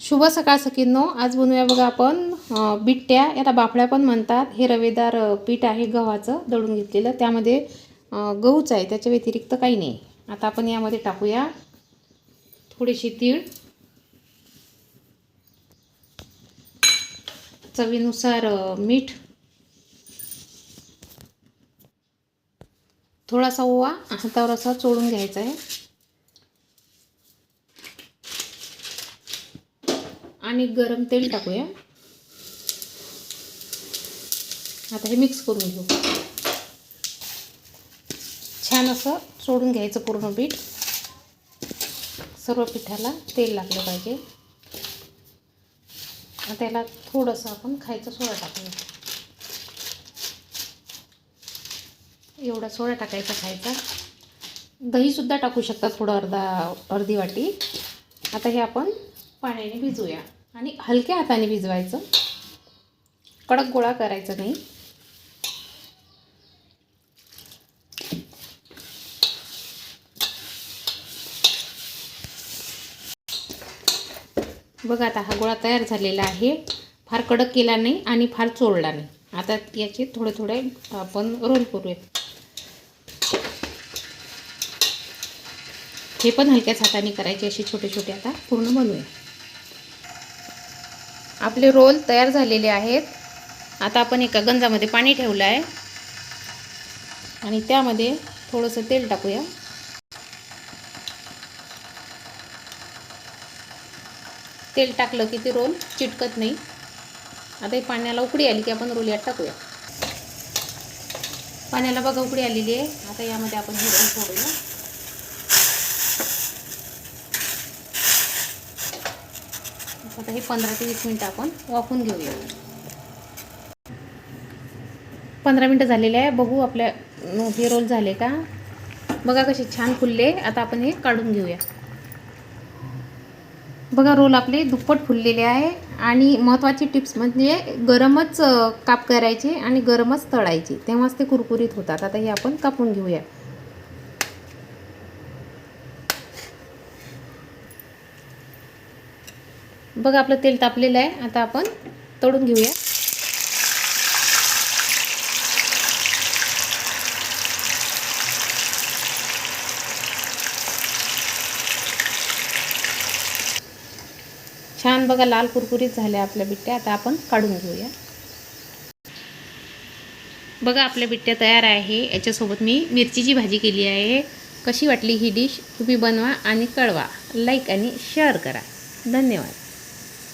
शुभ सकाळ सकिनो आज बनवूया बघा आपण बिट्ट्या. याला बाफड्या पण म्हणतात. हे रवेदार पीठ आहे गव्हाचं दळून घेतलेलं. त्यामध्ये गहूच आहे. त्याच्या व्यतिरिक्त काही नाही. आता आपण यामध्ये टाकूया. थोडीशी तीळ. चवीनुसार मीठ. थोडासा ओवा. हातावर असा चोळून घ्यायचा आहे. आणि गरम तेल टाकूया. आता हे मिक्स करून घेऊ. छान असं सोडून घ्यायचं पूर्ण पीठ. सर्व पिठाला तेल लागलं पाहिजे. त्याला थोडंसं आपण खायचा सोडा टाकूया. एवढा सोडा टाकायचा खायचा. दहीसुद्धा टाकू शकता थोडं अर्धा अर्धी वाटी. आता हे आपण पाण्याने भिजूया. आणि हलक्या हाताने भिजवायचं. कडक गोळा करायचा नाही. बघा आता हा गोळा तयार झालेला आहे. फार कडक केला नाही आणि फार चोळला नाही. आता याचे थोडे थोडे आपण रोल करूया. हे पण हलक्याच हाताने करायचे असे छोटे छोटे आता पूर्ण बनवूया. आपले रोल तयार झालेले आहेत. आता आपण एका गंजामध्ये पाणी ठेवलं आहे. आणि त्यामध्ये थोडंसं तेल टाकूया. तेल टाकलं की ते रोल चिटकत नाही. आता हे पाण्याला उकडी आली की आपण रोल यात टाकूया. पाण्याला बघा उकडी आलेली आहे. आता यामध्ये आपण हे रोल सोडूया. आता हे पंधरा ते वीस मिनटं आपण वाफून घेऊया. पंधरा मिनटं झालेले आहे. बघू आपल्या हे रोल झाले का? बघा कसे छान फुलले. आता आपण हे काढून घेऊया. बघा रोल आपले दुप्पट फुललेले आहे. आणि महत्त्वाची टिप्स म्हणजे गरमच काप करायचे आणि गरमच तळायचे. तेव्हाच ते कुरकुरीत होतात. आता हे आपण कापून घेऊया. बघा आपलं तेल तापलेलं आहे. आता आपण तळून घेऊया. छान बघा लाल कुरकुरीत झाल्या आपल्या बिट्ट्या. आता आपण काढून घेऊया. बघा आपल्या बिट्ट्या तयार आहे. याच्यासोबत मी मिरचीची भाजी केली आहे. कशी वाटली ही डिश? तुम्ही बनवा आणि कळवा. लाईक आणि शेअर करा. धन्यवाद.